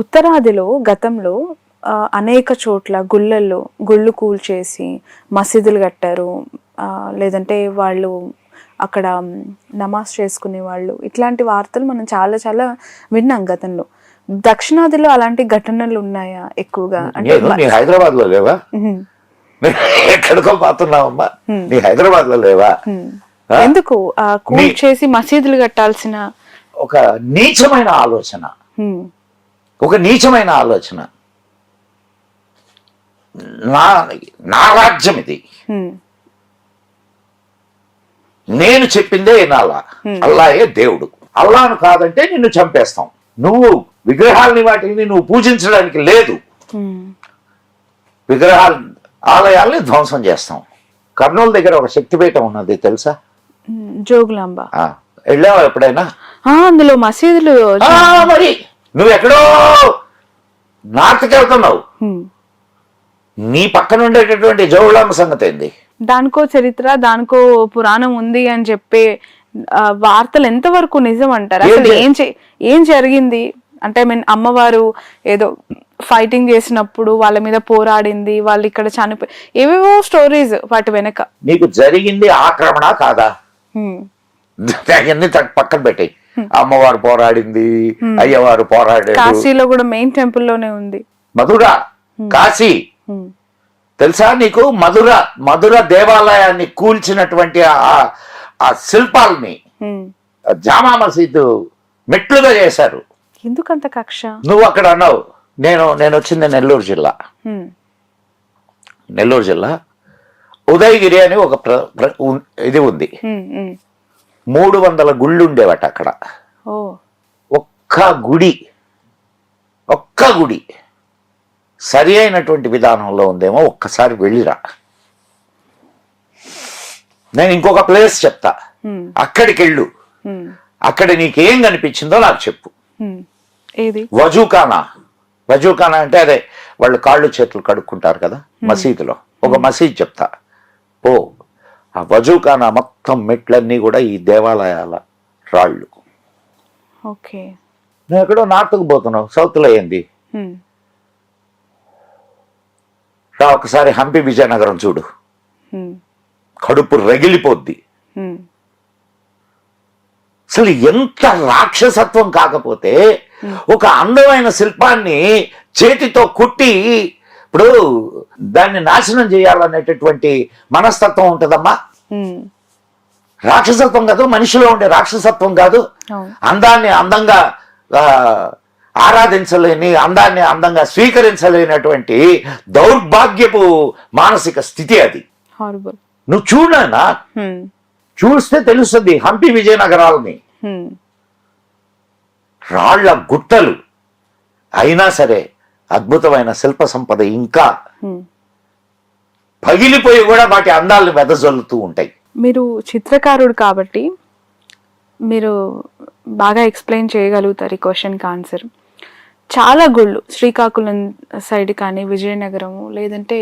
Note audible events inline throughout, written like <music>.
ఉత్తరాదిలో గతంలో ఆ, అనేక చోట్ల గుళ్ళల్లో గుళ్ళు కూల్చేసి మసీదులు కట్టారు. ఆ, లేదంటే వాళ్ళు అక్కడ మ్, నమాజ్ చేసుకునే వాళ్ళు. ఇట్లాంటి వార్తలు మనం చాలా చాలా విన్నాం గతంలో. దక్షిణాదిలో అలాంటి ఘటనలు ఉన్నాయా ఎక్కువగా? అంటే నేను నీ హైదరాబాద్లో లేవా ఎక్కడికో పోతున్నావమ్మా. నీ హైదరాబాద్లో లేవా. ఆ? ఎందుకు? ఆ కూల్చేసి మసీదులు కట్టాల్సిన ఒక నీచమైన ఆలోచన. ఒక నీచమైన ఆలోచన. నా నా రాజ్యం ఇది. నేను చెప్పిందే వినాలా? అల్లాయే దేవుడు. అల్లాను కాదంటే నిన్ను చంపేస్తాం. నువ్వు విగ్రహాలని వాటిని నువ్వు పూజించడానికి లేదు. విగ్రహాలు ఆలయాల్ని ధ్వంసం చేస్తాం. కర్నూలు దగ్గర ఒక శక్తిపీఠం ఉన్నది తెలుసా? జోగులాంబ. వెళ్ళావా ఎప్పుడైనా? అందులో మసీదులు మరి! నువ్వు ఎక్కడో నార్త్కి వెళ్తున్నావు. నీ పక్కన ఉండేటటువంటి జోగులాంబ సంగతి ఏంది? దానికో చరిత్ర దానికో పురాణం ఉంది అని చెప్పే వార్తలు ఎంతవరకు నిజం అంటారు? ఏం అసలు ఏం ఏం జరిగింది? అంటే ఐ మీన్ అమ్మవారు ఏదో ఫైటింగ్ చేసినప్పుడు వాళ్ళ మీద పోరాడింది వాళ్ళు ఇక్కడ చనిపోయి ఏవేవో స్టోరీస్ వాటి వెనక. నీకు జరిగింది ఆక్రమణ కాదా. <laughs> అవన్నీ పక్కన పెట్టాయి. అమ్మవారు పోరాడింది అయ్యవారు పోరాడాడు. కాశీలో కూడా మెయిన్ టెంపుల్లోనే ఉంది. మధుర కాశీ. తెలుసా నీకు? మధుర మధుర దేవాలయాన్ని కూల్చినటువంటి ఆ- శిల్పాలని. జామా మసీదు మెట్లుగా చేశారు. ఎందుకంత కక్ష? నువ్వు అక్కడ అన్నావు నేను నేను వచ్చింది నెల్లూరు జిల్లా. నెల్లూరు జిల్లా. ఉదయగిరి అని ఒక ఇది ఉంది. మూడు వందల గుళ్ళు ఉండేవట అక్కడ ఒక్క గుడి ఒక్క గుడి సరి అయినటువంటి విధానంలో ఉందేమో ఒక్కసారి వెళ్ళిరా. నేను ఇంకొక ప్లేస్ చెప్తా. అక్కడికి వెళ్ళు. అక్కడ నీకేం కనిపించిందో నాకు చెప్పు. వజూఖానా. వజూఖానా అంటే అదే వాళ్ళు కాళ్ళు చేతులు కడుక్కుంటారు కదా మసీదులో. ఒక మసీద్ చెప్తా. ఓ ఆ వజూఖానా మొత్తం మెట్లన్నీ కూడా ఈ దేవాలయాల రాళ్ళు ఓకే నువ్వు ఎక్కడో నార్త్కు పోతున్నావు సౌత్లో ఏంది హ్మ్. రా ఒకసారి హంపి విజయనగరం చూడు. కడుపు రగిలిపోద్ది. అసలు ఎంత రాక్షసత్వం కాకపోతే ఒక అందమైన శిల్పాన్ని చేతితో కుట్టి ఇప్పుడు దాన్ని నాశనం చేయాలనేటటువంటి మనస్తత్వం ఉంటుందమ్మా. రాక్షసత్వం కాదు మనిషిలో ఉండే రాక్షసత్వం కాదు. అందాన్ని అందంగా ఆరాధించలేని అందాన్ని అందంగా స్వీకరించలేనటువంటి దౌర్భాగ్యపు మానసిక స్థితి అది. నువ్వు చూడనా చూస్తే తెలుస్తుంది హంపి విజయనగరాలని. రాళ్ళ గుట్టలు. అయినా సరే అద్భుతమైన శిల్ప సంపద ఇంకా పగిలిపోయి కూడా వాటి అందాలను వెదజల్లుతూ ఉంటాయి. మీరు చిత్రకారుడు కాబట్టి మీరు బాగా ఎక్స్ప్లెయిన్ చేయగలుగుతారు ఈ క్వశ్చన్కి ఆన్సర్. చాలా గుళ్ళు శ్రీకాకుళం సైడ్ కానీ విజయనగరము లేదంటే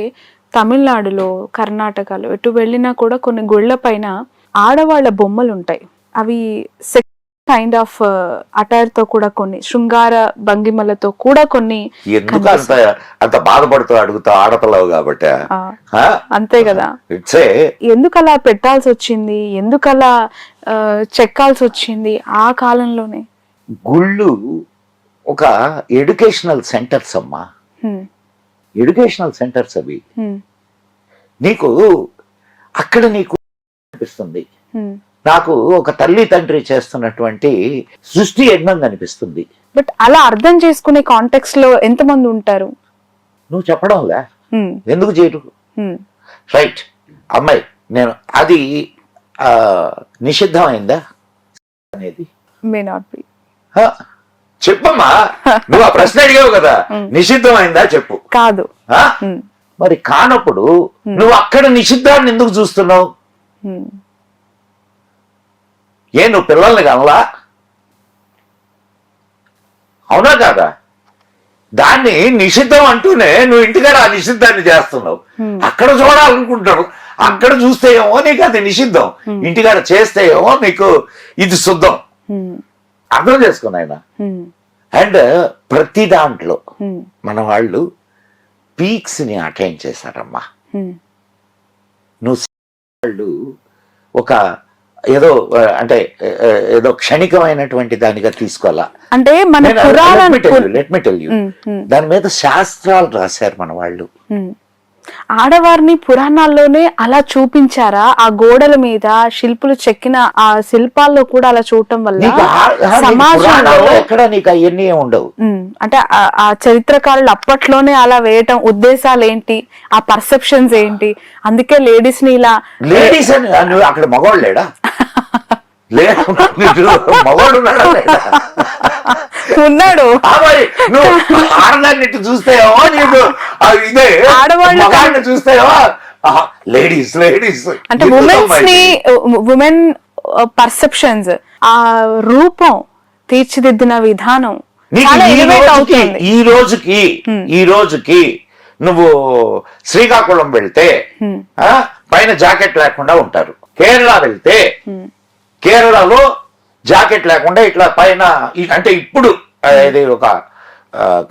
తమిళనాడులో కర్ణాటకలో ఎటు వెళ్ళినా కూడా కొన్ని గుళ్ళ పైన ఆడవాళ్ళ బొమ్మలు ఉంటాయి అవి కైండ్ ఆఫ్తో కూడా కొన్ని శృంగార భంగిమలతో కూడా కొన్ని ఎందుకు అంత అంత బాధపడుతూ అడుగుతా ఆడపిల్లవు కాబట్టి అంతే కదా. ఎందుకు అలా పెట్టాల్సి వచ్చింది? ఎందుకు అలా చెక్కాల్సి వచ్చింది ఆ కాలంలోనే? గుళ్ళు ఒక ఎడ్యుకేషనల్ సెంటర్స్ అమ్మా. ఎడ్యుకేషనల్ సెంటర్స్ అవి. నీకు అక్కడ నీకు అనిపిస్తుంది. నాకు ఒక తల్లి తండ్రి చేస్తున్నటువంటి సృష్టి యజ్ఞం కనిపిస్తుంది. బట్ అలా అర్థం చేసుకునే కాంటెక్స్లో ఎంతమంది ఉంటారు? నువ్వు చెప్పడంలే. హ్మ్, ఎందుకు హ్మ్. రైట్ అమ్మాయి నేను అది నిషిద్ధమైందా? అనేది. May not be? చెప్పమ్మా. <laughs> నువ్వు ఆ ప్రశ్న అడిగావు కదా. నిషిద్ధమైందా చెప్పు. కాదు. మరి కానప్పుడు నువ్వు అక్కడ నిషిద్ధాన్ని ఎందుకు చూస్తున్నావు. ఏ నువ్వు పిల్లల్ని కనలా? అవునా కాదా? దాన్ని నిషిద్ధం అంటూనే నువ్వు ఇంటికాడ ఆ నిషిద్ధాన్ని చేస్తున్నావు. అక్కడ చూడాలనుకుంటావు అక్కడ చూస్తే ఏమో నీకు అది నిషిద్ధం. ఇంటికాడ చేస్తే ఏమో నీకు ఇది శుద్ధం. అర్థం చేసుకుని ఆయన. అండ్ ప్రతి దాంట్లో. మన వాళ్ళు పీక్స్ని అటైన్ చేశారమ్మా. నువ్వు వాళ్ళు ఒక ఏదో అంటే ఏదో క్షణికమైనటువంటి దానిగా తీసుకోవాలా? అంటే మన పురాణం లెట్ మీ టెల్ యూ హ్మ్. హ్మ్. దాని మీద శాస్త్రాలు రాశారు మన వాళ్ళు. ఆడవారిని పురాణాల్లోనే అలా చూపించారా? ఆ గోడల మీద శిల్పులు చెక్కిన ఆ శిల్పాల్లో కూడా అలా చూడటం వల్ల సమాజంలో ఎక్కడ నీకు అవన్నీ ఉండవు. అంటే ఆ- చరిత్రకారులు అప్పట్లోనే అలా వేయటం ఉద్దేశాలు ఏంటి? ఆ పర్సెప్షన్స్ ఏంటి? అందుకే లేడీస్ని ఇలా లేడీస్ అక్కడ మగవాళ్ళు లేడా? లేడు మగవాడు ఉన్నాడా. నువ్వు ఆడదాన్ని ఇటు చూస్తావో నీకు ఇదే ఆడవాళ్ళు చూస్తావో లేడీస్ లేడీస్. అంటే ఉమెన్స్ని ఉమెన్ పర్సెప్షన్స్ ఆ రూపం తీర్చిదిద్దిన విధానం ఈ రోజుకి ఈ రోజుకి నువ్వు శ్రీకాకుళం వెళ్తే పైన జాకెట్ లేకుండా ఉంటారు. కేరళ వెళ్తే. కేరళలో జాకెట్ లేకుండా ఇట్లా పైన అంటే ఇప్పుడు ఇది ఒక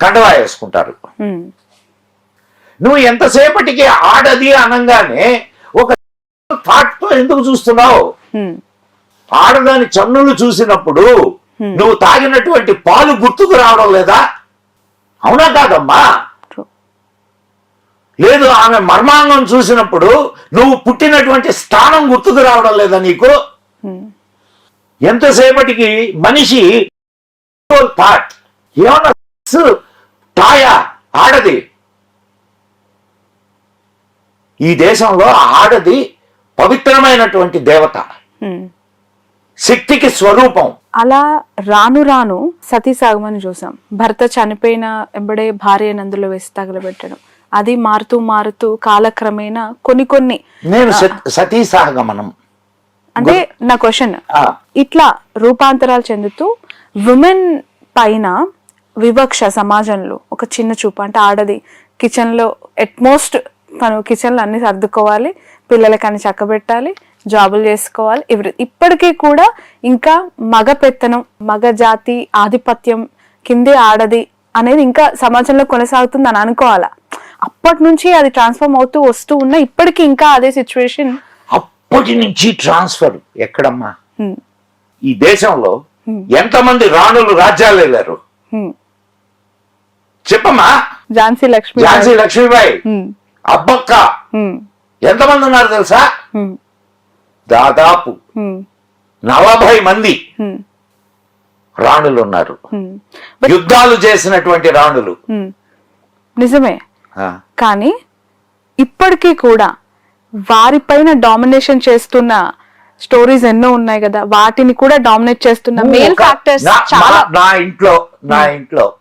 కండవా వేసుకుంటారు. నువ్వు ఎంతసేపటికి ఆడది అనగానే ఒక థాట్తో ఎందుకు చూస్తున్నావు? ఆడదాని చన్నులు చూసినప్పుడు నువ్వు తాగినటువంటి పాలు గుర్తుకు రావడం లేదా? అవునా కాదమ్మా. లేదు ఆమె మర్మాంగం చూసినప్పుడు నువ్వు పుట్టినటువంటి స్థానం గుర్తుకు రావడం లేదా నీకు? ఎంతసేపటికి మనిషి థాట్ ఏమన్నా తాయా ఆడది. ఈ దేశంలో ఆడది పవిత్రమైనటువంటి దేవత. శక్తికి స్వరూపం. అలా రాను రాను సతీ సాగమని చూసాం. భర్త చనిపోయిన ఎంబడే భార్య నందులో వేసి తగలబెట్టడం. అది మారుతూ మారుతూ కాలక్రమేణా కొన్ని కొన్ని నేను సత్- సహగమనం అంటే నా క్వశ్చన్. ఇట్లా రూపాంతరాలు చెందుతూ ఉమెన్ పైన వివక్ష సమాజంలో ఒక చిన్న చూపు అంటే ఆడది కిచెన్లో ఎట్మోస్ట్ తను కిచెన్లో అన్ని సర్దుకోవాలి పిల్లలకి అన్ని చక్కబెట్టాలి జాబులు చేసుకోవాలి ఎవరి ఇప్పటికీ కూడా ఇంకా మగ పెత్తనం మగ జాతి ఆధిపత్యం కిందే ఆడది అనేది ఇంకా సమాజంలో కొనసాగుతుంది అని అనుకోవాలా? అప్పటి నుంచి అది ట్రాన్స్ఫార్మ్ అవుతూ వస్తూ ఉన్న ఇప్పటికీ ఇంకా అదే సిచ్యువేషన్ అప్పటి నుంచి ట్రాన్స్ఫర్ ఎక్కడమ్మా? ఈ దేశంలో ఎంతమంది రాణులు రాజ్యాలు వెళ్ళారు? చెప్పమ్మా. ఝాన్సీ లక్ష్మి ఝాన్సీ లక్ష్మీబాయి. అబ్బక్క. ఎంతమంది ఉన్నారు తెలుసా. దాదాపు. నలభై మంది. రాణులు ఉన్నారు. యుద్ధాలు చేసినటువంటి రాణులు. నిజమే. కానీ ఇప్పటికీ కూడా వారిపైన డామినేషన్ చేస్తున్న స్టోరీస్ ఎన్నో ఉన్నాయి కదా వాటిని కూడా డామినేట్ చేస్తున్న మేల్ ఫ్యాక్టర్స్ నా- ఇంట్లో నా ఇంట్లో.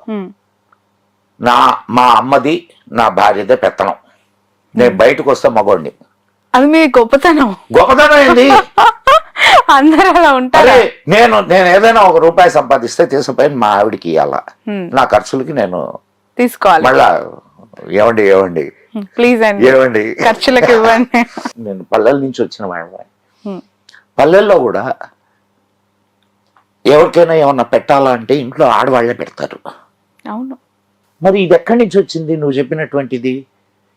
నా మా అమ్మది నా భార్యదే పెత్తనం. నేను బయటకు వస్తే మగోడిని. అది మీ గొప్పతనం. గొప్పతనం ఏంది? <laughs> అందరూ అలా ఉంటారు? నేను నేను ఏదైనా ఒక రూపాయి సంపాదిస్తే తీసుకుపోయి మా ఆవిడకి ఇవ్వాల. నా ఖర్చులకి నేను తీసుకోవాలి. మళ్ళా ఏమండి ఏమండి? ప్లీజ్ అండి. ఏమండి? ఖర్చులకు ఇవ్వండి. <laughs> నేను పల్లెల నుంచి వచ్చిన హ్మ్. పల్లెల్లో కూడా ఎవరికైనా ఏమన్నా పెట్టాలంటే ఇంట్లో ఆడవాళ్ళే పెడతారు. అవును. మరి ఇది ఎక్కడి నుంచి వచ్చింది? నువ్వు చెప్పినటువంటిది.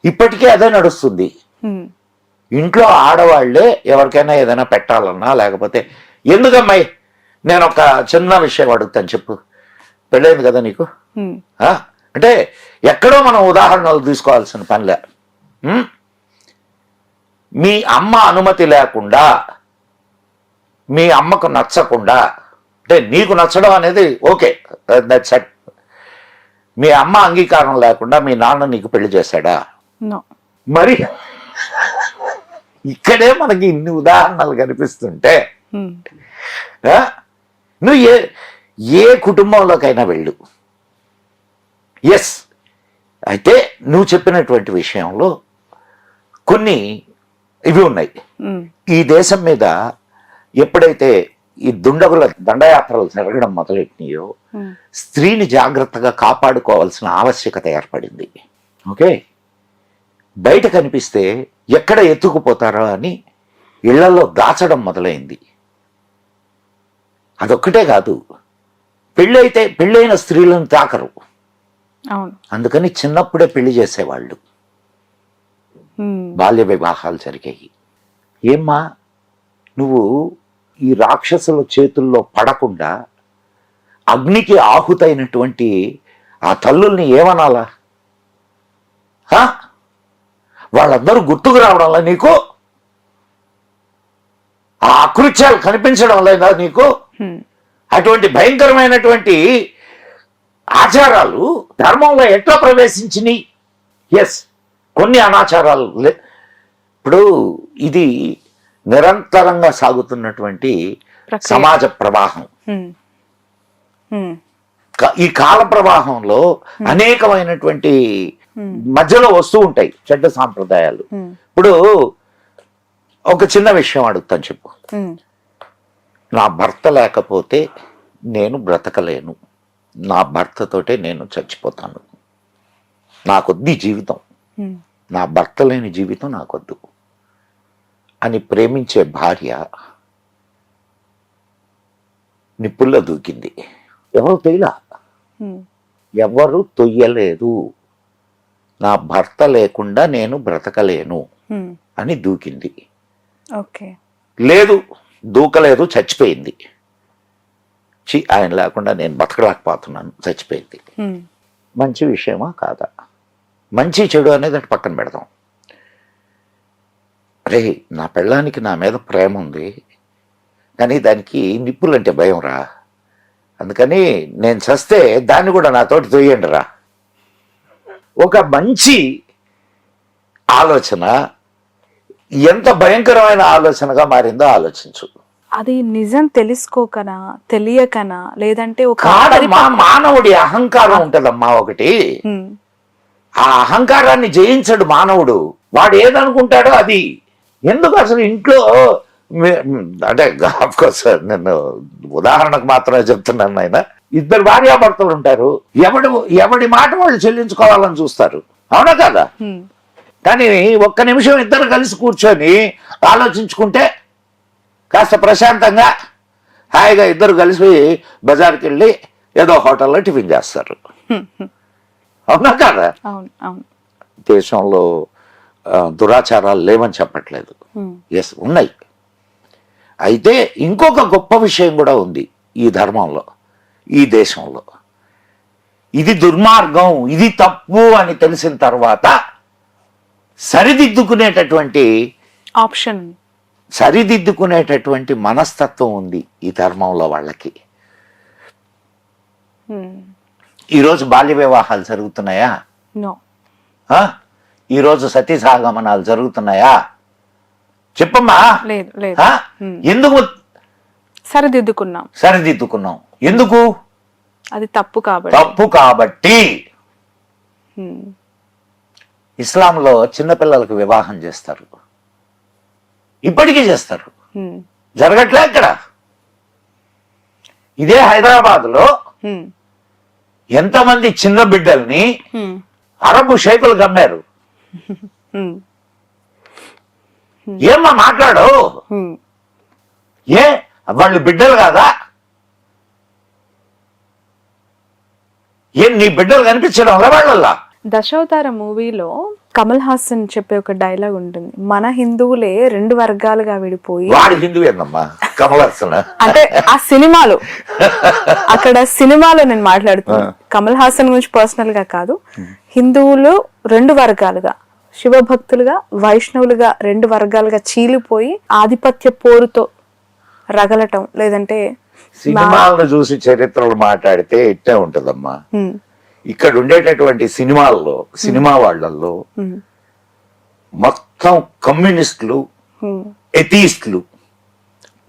ఇప్పటికే అదే నడుస్తుంది. ఇంట్లో ఆడవాళ్ళే ఎవరికైనా ఏదైనా పెట్టాలన్నా లేకపోతే ఎందుకమ్మాయి నేను ఒక చిన్న విషయం అడుగుతాను చెప్పు. పెళ్ళైంది కదా నీకు? అంటే ఎక్కడో మనం ఉదాహరణలు తీసుకోవాల్సిన పనిలే? మీ అమ్మ అనుమతి లేకుండా మీ అమ్మకు నచ్చకుండా అంటే నీకు నచ్చడం అనేది ఓకే దట్స్ సెట్ మీ అమ్మ అంగీకారం లేకుండా మీ నాన్న నీకు పెళ్ళి చేశాడా. మరి ఇక్కడే మనకి ఇన్ని ఉదాహరణలు కనిపిస్తుంటే? నువ్వు ఏ ఏ కుటుంబంలోకైనా వెళ్ళు ఎస్ అయితే నువ్వు చెప్పినటువంటి విషయంలో కొన్ని ఇవి ఉన్నాయి. ఈ దేశం మీద ఎప్పుడైతే ఈ దుండగుల దండయాత్రలు జరగడం మొదలెట్టినాయో. స్త్రీని జాగ్రత్తగా కాపాడుకోవాల్సిన ఆవశ్యకత ఏర్పడింది. ఓకే? బయట కనిపిస్తే ఎక్కడ ఎత్తుకుపోతారో అని ఇళ్ళలో దాచడం మొదలైంది. అదొక్కటే కాదు. పెళ్ళైతే పెళ్ళైన స్త్రీలను తాకరు. అందుకని చిన్నప్పుడే పెళ్ళి చేసేవాళ్ళు. బాల్య వివాహాలు జరిగాయి ఏమ్మా నువ్వు ఈ రాక్షసుల చేతుల్లో పడకుండా అగ్నికి ఆహుతైనటువంటి ఆ తల్లుల్ని ఏమనాలా? వాళ్ళందరూ గుర్తుకు రావడంలా నీకు? ఆ అకృత్యాలు కనిపించడం లేదా నీకు అటువంటి భయంకరమైనటువంటి ఆచారాలు ధర్మంలో ఎట్లా ప్రవేశించినాయి? ఎస్ కొన్ని అనాచారాలు లే ఇప్పుడు ఇది నిరంతరంగా సాగుతున్నటువంటి. సమాజ ప్రవాహం. ఈ కాల ప్రవాహంలో అనేకమైనటువంటి మధ్యలో వస్తూ ఉంటాయి చెడ్డ సాంప్రదాయాలు. ఇప్పుడు ఒక చిన్న విషయం అడుగుతాను చెప్పు. నా భర్త లేకపోతే నేను బ్రతకలేను. నా భర్తతోటే నేను చచ్చిపోతాను. నాకొద్ది జీవితం. నా భర్త లేని జీవితం నాకొద్దు. అని ప్రేమించే భార్య నిప్పుల్లో దూకింది. ఎవరు తొయ్యలా ఎవరు తొయ్యలేదు. నా భర్త లేకుండా నేను బ్రతకలేను. అని దూకింది. ఓకే. లేదు దూకలేదు చచ్చిపోయింది. చి ఆయన లేకుండా నేను బతకలేకపోతున్నాను చచ్చిపోయింది. మంచి విషయమా కాదా? మంచి చెడు అనేది అటు పక్కన పెడదాం. రే నా పెళ్ళానికి నా మీద ప్రేమ ఉంది కానీ దానికి నిప్పులంటే భయం రా. అందుకని నేను చస్తే దాన్ని కూడా నాతోటి తొయ్యండి రా. ఒక మంచి ఆలోచన ఎంత భయంకరమైన ఆలోచనగా మారిందో ఆలోచించు. అది నిజం తెలుసుకోకనా తెలియకనా? లేదంటే ఒక కాదమ్మా మానవుడి అహంకారం ఉంటదమ్మా ఒకటి. ఆ అహంకారాన్ని జయించడు మానవుడు. వాడు ఏదనుకుంటాడో అది. ఎందుకు అసలు ఇంట్లో అంటే కోర్స్ నేను ఉదాహరణకు మాత్రమే చెప్తున్నాను ఆయన ఇద్దరు భార్యాభర్తలు ఉంటారు. ఎవడు ఎవడి మాట వాళ్ళు చెల్లించుకోవాలని చూస్తారు. అవునా కదా? కానీ ఒక్క నిమిషం ఇద్దరు కలిసి కూర్చొని ఆలోచించుకుంటే కాస్త ప్రశాంతంగా హాయిగా ఇద్దరు కలిసి బజార్కి వెళ్ళి ఏదో హోటల్లో టిఫిన్ చేస్తారు. అవునా కదా? దేశంలో దురాచారాలు లేవని చెప్పట్లేదు. ఎస్ ఉన్నాయి. అయితే ఇంకొక గొప్ప విషయం కూడా ఉంది ఈ ధర్మంలో ఈ దేశంలో. ఇది దుర్మార్గం ఇది తప్పు అని తెలిసిన తర్వాత సరిదిద్దుకునేటటువంటి ఆప్షన్ సరిదిద్దుకునేటటువంటి మనస్తత్వం ఉంది ఈ ధర్మంలో వాళ్ళకి. ఈరోజు బాల్య వివాహాలు జరుగుతున్నాయా? ఈరోజు సతీ సాగమనాలు జరుగుతున్నాయా? చెప్పమ్మా. ఎందుకు? సరిదిద్దుకున్నాం. సరిదిద్దుకున్నాం. ఎందుకు? అది తప్పు కాబట్టి. తప్పు కాబట్టి. ఇస్లాంలో చిన్నపిల్లలకు వివాహం చేస్తారు. ఇప్పటికీ చేస్తారు. జరగట్లే ఇక్కడ. ఇదే హైదరాబాద్లో ఎంతమంది చిన్న బిడ్డల్ని ఉమ్, అరబు షైకులు కమ్మారు. ఉమ్, ఏమ్మా మాట్లాడు. ఏ? వాళ్ళు బిడ్డలు కాదా? ఏం నీ బిడ్డలు కనిపించడం వాళ్ళల్లా దశావతార మూవీలో కమల్ హాసన్ చెప్పే ఒక డైలాగ్ ఉంటుంది మన హిందువులే రెండు వర్గాలుగా విడిపోయి వాడు అంటే ఆ సినిమాలో అక్కడ సినిమాలో నేను మాట్లాడుతున్నాను కమల్ హాసన్ గురించి పర్సనల్గా కాదు హిందువులు రెండు వర్గాలుగా శివభక్తులుగా వైష్ణవులుగా రెండు వర్గాలుగా చీలిపోయి ఆధిపత్య పోరుతో రగలటం లేదంటే సినిమాలను చూసి చరిత్రలు మాట్లాడితే ఇట్టే ఉంటదమ్మా. ఇక్కడ ఉండేటటువంటి సినిమాల్లో సినిమా వాళ్ళల్లో మొత్తం కమ్యూనిస్టులు ఎథీస్టులు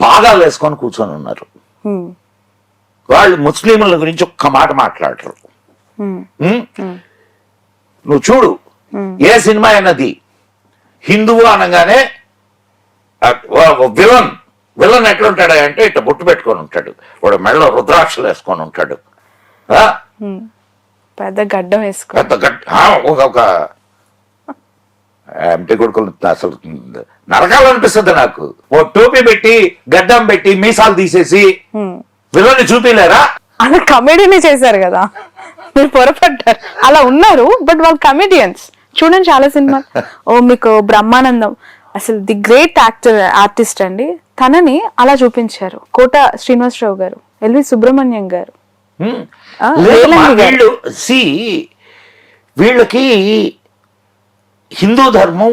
పాదాలు వేసుకొని కూర్చొని ఉన్నారు. వాళ్ళు ముస్లింల గురించి ఒక్క మాట మాట్లాడరు. నువ్వు చూడు. ఏ సినిమా అయినది? హిందువు అనగానే విలన్ విలన్ ఎట్లుంటాడు అంటే ఇట్లా బొట్టు పెట్టుకొని ఉంటాడు. వాడు మెడలో రుద్రాక్షలు వేసుకొని ఉంటాడు. పెద్ద గడ్డం వేసుకో. పెద్ద ఆ, ఒక ఒక ఎంపీ కొడుకులు అసలు నరకాలనిపిస్తుంది నాకు. ఓ టోపీ పెట్టి గడ్డం పెట్టి మీసాలు తీసేసి ఉమ్, విలన్ని చూపిలేరా? అలా కమెడీనే చేశారు కదా. మీరు పొరపడ్డారు. అలా ఉన్నారు బట్ వాళ్ళు కమెడియన్స్ చూడండి చాలా సినిమా ఓ మీకు బ్రహ్మానందం. అసలు ది గ్రేట్ యాక్టర్ ఆర్టిస్ట్ అండి. తనని అలా చూపించారు. కోట శ్రీనివాసరావు గారు ఎల్వి సుబ్రహ్మణ్యం గారు. వీళ్ళు సి వీళ్ళకి హిందూ ధర్మం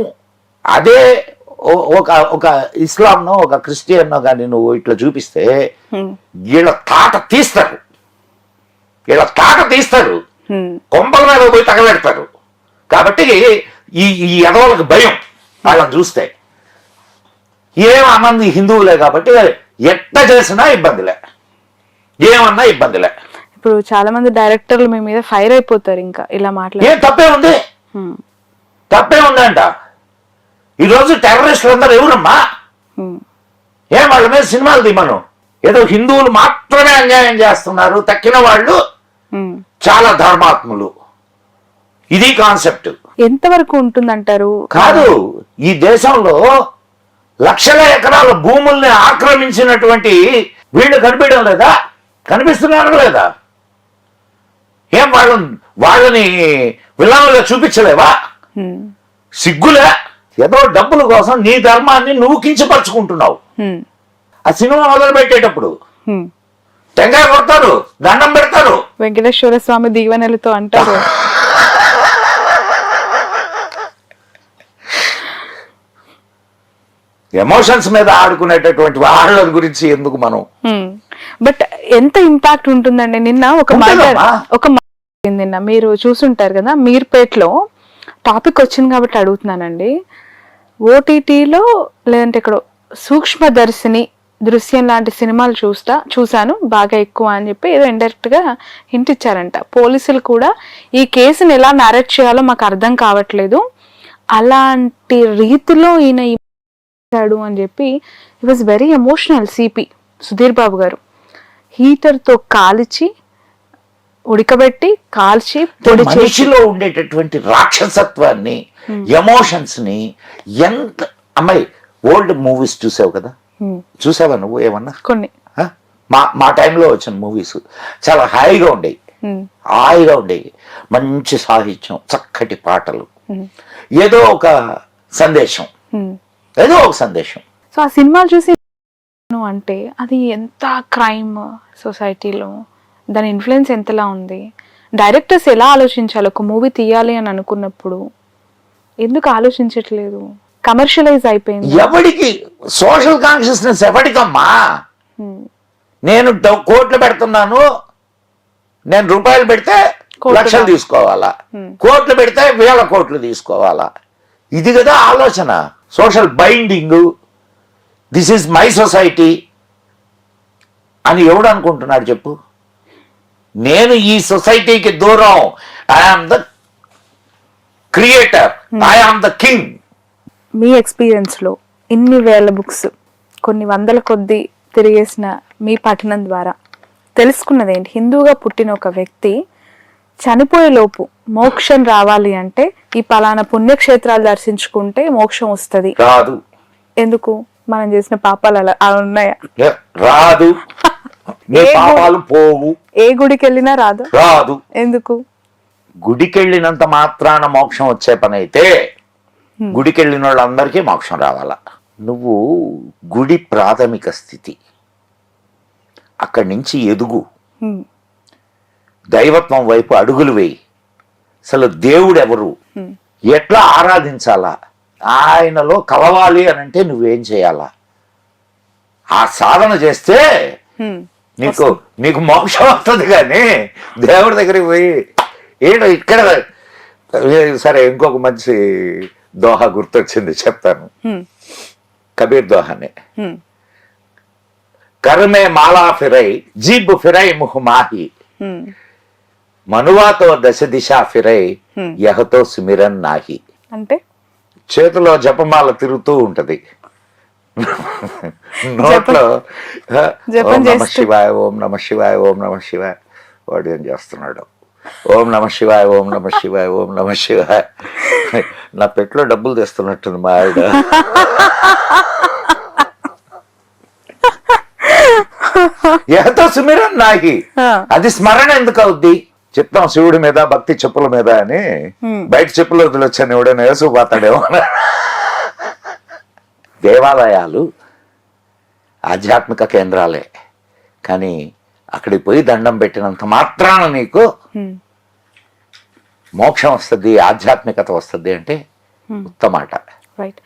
అదే ఒక ఒక ఇస్లాంనో ఒక క్రిస్టియన్నో కానీ నువ్వు ఇట్లా చూపిస్తే వీళ్ళ తాట తీస్తారు. వీళ్ళ తాట తీస్తారు. కొంపల మీద పోయి తగలెడతారు. కాబట్టి ఈ ఈ ఎదవలకు భయం వాళ్ళని చూస్తే. ఏం అన్నది హిందువులే కాబట్టి ఎట్ట చేసినా ఇబ్బందిలే. ఏమన్నా ఇబ్బందిలే. ఇప్పుడు చాలా మంది డైరెక్టర్లు మీ మీద ఫైర్ అయిపోతారు ఇంకా ఇలా మాట్లాడి ఏం తప్పే ఉంది? తప్పే ఉందంట. ఈరోజు టెర్రరిస్టులు అందరూ ఎవరమ్మా? ఏం వాళ్ళ మీద సినిమాలు తీమను ఏదో హిందువులు మాత్రమే అన్యాయం చేస్తున్నారు. తక్కిన వాళ్ళు. చాలా ధర్మాత్ములు. ఇది కాన్సెప్ట్ ఎంతవరకు ఉంటుందంటారు? కాదు ఈ దేశంలో లక్షల ఎకరాల భూముల్ని ఆక్రమించినటువంటి వీళ్ళు కనిపించడం లేదా? కనిపిస్తున్నారు లేదా? ఏం వాళ్ళని వాళ్ళని విలన్లుగా చూపించలేవా? సిగ్గులే? ఏదో డబ్బుల కోసం నీ ధర్మాన్ని నువ్వు కించపరుచుకుంటున్నావు. ఆ సినిమా మొదలు పెట్టేటప్పుడు. టెంకాయ కొడతారు దండం పెడతారు. వెంకటేశ్వర స్వామి దీవెనలతో అంటారు. ఎమోషన్స్ మీద ఆడుకునేటటువంటి వాళ్ళ గురించి ఎందుకు మనం ఎంత ఇంపాక్ట్ ఉంటుందండి? నిన్న ఒక మర్డర్. ఒక నిన్న. మీరు చూసుంటారు కదా మీర్పేట్లో టాపిక్ వచ్చింది కాబట్టి అడుగుతున్నానండి. ఓటీటీలో లేదంటే ఇక్కడ సూక్ష్మదర్శిని దృశ్యం లాంటి సినిమాలు చూస్తా చూశాను బాగా ఎక్కువ అని చెప్పి ఏదో ఇండైరెక్ట్గా హింట్ ఇచ్చారంట. పోలీసులు కూడా ఈ కేసుని ఎలా నారేట్ చేయాలో మాకు అర్థం కావట్లేదు. అలాంటి రీతిలో ఈయన అని చెప్పి it was very emotional CP Sudheer Babu గారు. హీటర్తో కాల్చి ఉడకబెట్టి కాల్చి పొడి మనిషిలో ఉండేటటువంటి రాక్షసత్వాన్ని ఎమోషన్స్ని ఎంత అమ్మాయి ఓల్డ్ మూవీస్ చూసావు కదా. చూసావా నువ్వు ఏమన్నా కొన్ని? మా మా టైంలో వచ్చిన మూవీస్ చాలా హాయిగా ఉండేవి. హాయిగా ఉండేవి మంచి సాహిత్యం చక్కటి పాటలు. ఏదో ఒక సందేశం. ఏదో ఒక సందేశం సో ఆ సినిమాలు చూసి అంటే అది ఎంత క్రైమ్ సొసైటీలో దాని ఇన్ఫ్లుయెన్స్ ఎంతలా ఉంది? డైరెక్టర్స్ ఎలా ఆలోచించాలి? ఒక మూవీ తీయాలి అని అనుకున్నప్పుడు ఎందుకు ఆలోచించట్లేదు? కమర్షియలైజ్ అయిపోయింది? ఎవడికి? సోషల్ కాన్షియస్నెస్ ఎవడికమ్మా. నేను కోట్లు పెడుతున్నాను. నేను రూపాయలు పెడితే లక్షలు. తీసుకోవాలా. కోట్లు పెడితే వేల కోట్లు తీసుకోవాలా? ఇది కదా ఆలోచన. Social binding this is my society అని ఎవడు అనుకుంటున్నాడు చెప్పు? నేను ఈ సొసైటీకి దూరం. I am the creator I am the king మీ ఎక్స్పీరియన్స్లో ఇన్ని వేల బుక్స్ కొన్ని వందల కొద్ది తిరిగేసిన మీ పఠనం ద్వారా తెలుసుకున్నది ఏంటి? హిందూగా పుట్టిన ఒక వ్యక్తి చనిపోయే లోపు మోక్షం రావాలి అంటే ఈ పలానా పుణ్యక్షేత్రాలు దర్శించుకుంటే మోక్షం వస్తుంది. రాదు. ఎందుకు? మనం చేసిన పాపాలు అలా అలా ఉన్నాయా? రాదు. నీ పాపాలు పోవు. ఏ గుడికి వెళ్ళినా రాదు? రాదు. ఎందుకు? గుడికెళ్ళినంత మాత్రాన మోక్షం వచ్చే పని అయితే గుడికెళ్ళిన వాళ్ళందరికీ మోక్షం రావాలా. నువ్వు గుడి ప్రాథమిక స్థితి. అక్కడి నుంచి ఎదుగు. దైవత్వం వైపు అడుగులు వేయి. అసలు దేవుడు ఎవరు. ఎట్లా ఆరాధించాలా? ఆయనలో కలవాలి అని అంటే నువ్వేం చేయాలా ఆ సాధన చేస్తే. నీకు నీకు మోక్షం వస్తుంది కానీ దేవుడి దగ్గరికి పోయి ఏంటో ఇక్కడ సరే ఇంకొక మంచి దోహ గుర్తొచ్చింది చెప్తాను. కబీర్ దోహానే. కర్మే మాలా ఫిరై జీబ్ ఫిరై ముహ్ మాహి హ్మ్. మనువాతో దశ దిశ ఫిరై. యహతో సుమిరన్ నాహి అంటే చేతిలో జపమాల తిరుగుతూ ఉంటది. నోట్లో ఓం నమ. శివాయ ఓం నమ శివాయ ఓం నమ శివాయ వాడు ఏం చేస్తున్నాడు? ఓం నమ శివాయ ఓం నమ శివాయ ఓం నమ శివాయ. నా పెట్లో డబ్బులు తెస్తున్నట్టుంది మా ఆవిడ. <laughs> ఏతో సుమిరన్ నాహి ఆ. అది స్మరణ ఎందుకు అవుద్ది చెప్తాం శివుడి మీద భక్తి చెప్పుల మీద అని. బయట చెప్పులు వదిలొచ్చాను ఎవడైనా వేసుకుపోతాడేమో దేవాలయాలు ఆధ్యాత్మిక కేంద్రాలే. కానీ అక్కడికి పోయి దండం పెట్టినంత మాత్రాన నీకు. మోక్షం వస్తుంది ఆధ్యాత్మికత వస్తుంది అంటే ఉత్తమాట. రైట్